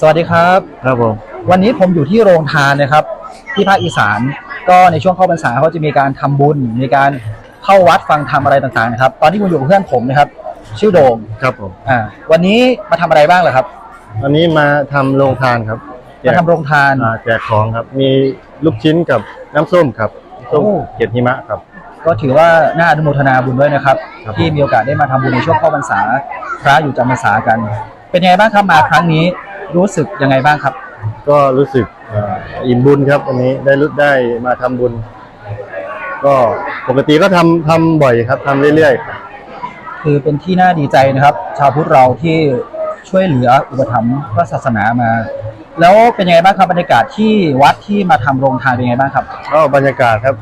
สวัสดีครับ ครับผมวันนี้ผมอยู่ที่โรงทานนะครับ ที่ภาคอีสานก็ในช่วงเข้าพรรษาเขาจะมีการทำบุญ มีการเข้าวัดฟังธรรมอะไรต่างๆนะครับ ตอนนี้ผมอยู่กับเพื่อนผมนะครับ ชื่อโดมครับผมอ่าวันนี้มาทำอะไรบ้างเหรอครับ วันนี้มาทำโรงทานครับแจมากทำโรงทานอ่าแจกของครับ มีลูกชิ้นกับน้ำส้มครับส้มโอ้เกล็ดหิมะครับ ก็ถือว่าน่าอนุโมทนาบุญด้วยนะครับครับที่มีโอกาสได้มาทำบุญในช่วงเข้าพรรษาพระอยู่จำพรรษากัน เป็นยังไงบ้างครับมาครั้งนี้ รู้สึกยังไงบ้างครับ ก็รู้สึกอ่าอิ่มบุญครับวันนี้ได้รู้ได้มาทำบุญ ก็ปกติก็ทำทำบ่อยครับทำเรื่อยๆครับคือเป็นที่น่าดีใจนะครับ ชาวพุทธเราที่ช่วยเหลืออุปถัมภ์พระศาสนามา แล้วเป็นยังไงบ้างครับบรรยากาศที่วัดที่มาทำโรงทานเป็นยังไงบ้างครับ ก็บรรยากาศครับ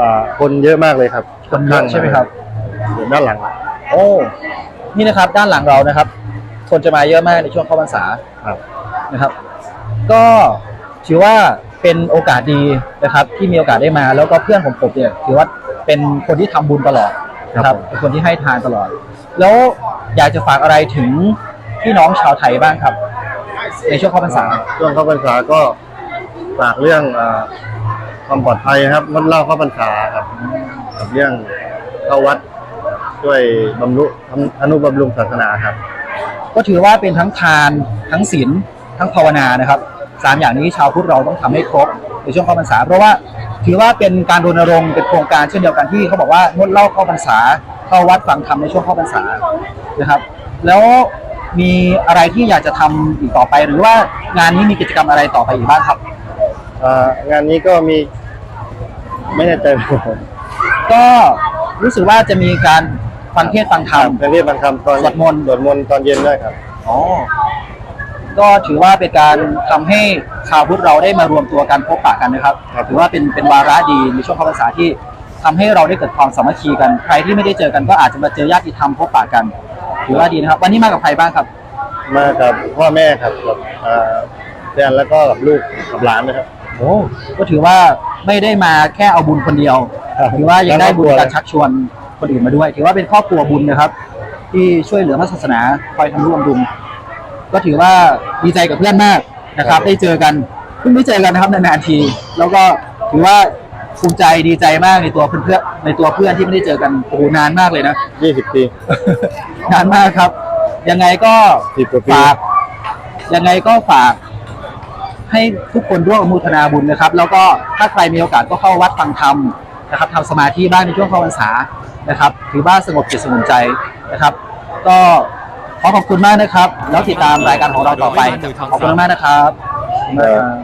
อ่าคนเยอะมากเลยครับคนเยอะใช่ไหมครับอยู่ด้านหลัง โอ้ นี่นะครับด้านหลังเรานะครับ คนจะมาเยอะมากในช่วงเข้าพรรษาครับนะครับ ก็ถือว่าเป็นโอกาสดีนะครับ ที่มีโอกาสได้มา แล้วก็เพื่อนของผมเนี่ยถือว่าเป็นคนที่ทำบุญตลอดนะครับเป็นคนที่ให้ทานตลอด แล้วอยากจะฝากอะไรถึงพี่น้องชาวไทยบ้างครับ ในช่วงเข้าพรรษาช่วงเข้าพรรษาก็ฝากเรื่องอาความปลอดภัยครับงดเหล้าเข้าพรรษาครับกับเรื่องเข้าวัดช่วยบำรุอนุบำรุงศาสนาครับ ก็ถือว่าเป็นทั้งทานทั้งศีลทั้งภาวนานะครับสามอย่างนี้ชาวพุทธเราต้องทำให้ครบในช่วงเข้าพรรษา เพราะว่าถือว่าเป็นการรณรงค์เป็นโครงการเช่นเดียวกันที่เขาบอกว่างดเหล้าเข้าพรรษาเข้าวัดฟังธรรมในช่วงเข้าพรรษานะครับ แล้วมีอะไรที่อยากจะทำอีกต่อไปหรือว่างานนี้มีกิจกรรมอะไรต่อไปอีกบ้างครับอ่างานนี้ก็มีไม่แน่ใจก็รู้สึกว่าจะมีการ ฟังเทศน์ฟังธรรม เป็นเรียกบางคำตอนสวดมนต์ สวดมนต์ตอนเย็นด้วยครับ อ๋อ ก็ถือว่าเป็นการทำให้ชาวพุทธเราได้มารวมตัวกันพบปะกันนะครับ ครับ ถือว่าเป็นเป็นวาระดีในช่วงเข้าพรรษาที่ทำให้เราได้เกิดความสามัคคีกัน ใครที่ไม่ได้เจอกันก็อาจจะมาเจอญาติธรรมพบปะกัน ถือว่าดีนะครับ วันนี้มากับใครบ้างครับ มากับพ่อแม่ครับกับอ่าแฟนแล้วก็กับลูกกับหลานนะครับ โอ้ก็ถือว่าไม่ได้มาแค่เอาบุญคนเดียวครับถือว่ายังได้บุญทั้งครอบครัวการชักชวน คนอื่นมาด้วย ถือว่าเป็นครอบครัวบุญนะครับ ที่ช่วยเหลือพระศาสนาคอยทำร่วมดุลก็ถือว่าดีใจกับเพื่อนมากนะครับ ได้เจอกันเพิ่งได้เจอกันนะครับนานๆที แล้วก็ถือว่าภูมิใจดีใจมากในตัวเพื่อนๆในตัวเพื่อนที่ไม่ได้เจอกันโอ้โหนานมากเลยนะยี่สิบปี นานมากครับ ยังไงก็สิบกว่าปี ฝากยังไงก็ฝาก ให้ทุกคนร่วมอนุโมทนาบุญนะครับ แล้วก็ถ้าใครมีโอกาสก็เข้าวัดฟังธรรม นะครับทำสมาธิบ้างในช่วงเข้าพรรษานะครับ ถือว่าสงบจิตสงบใจนะครับ ก็ขอขอบคุณมากนะครับ แล้วติดตามรายการของเราต่อไปขอบคุณมากนะครับขอบคุณมากครับ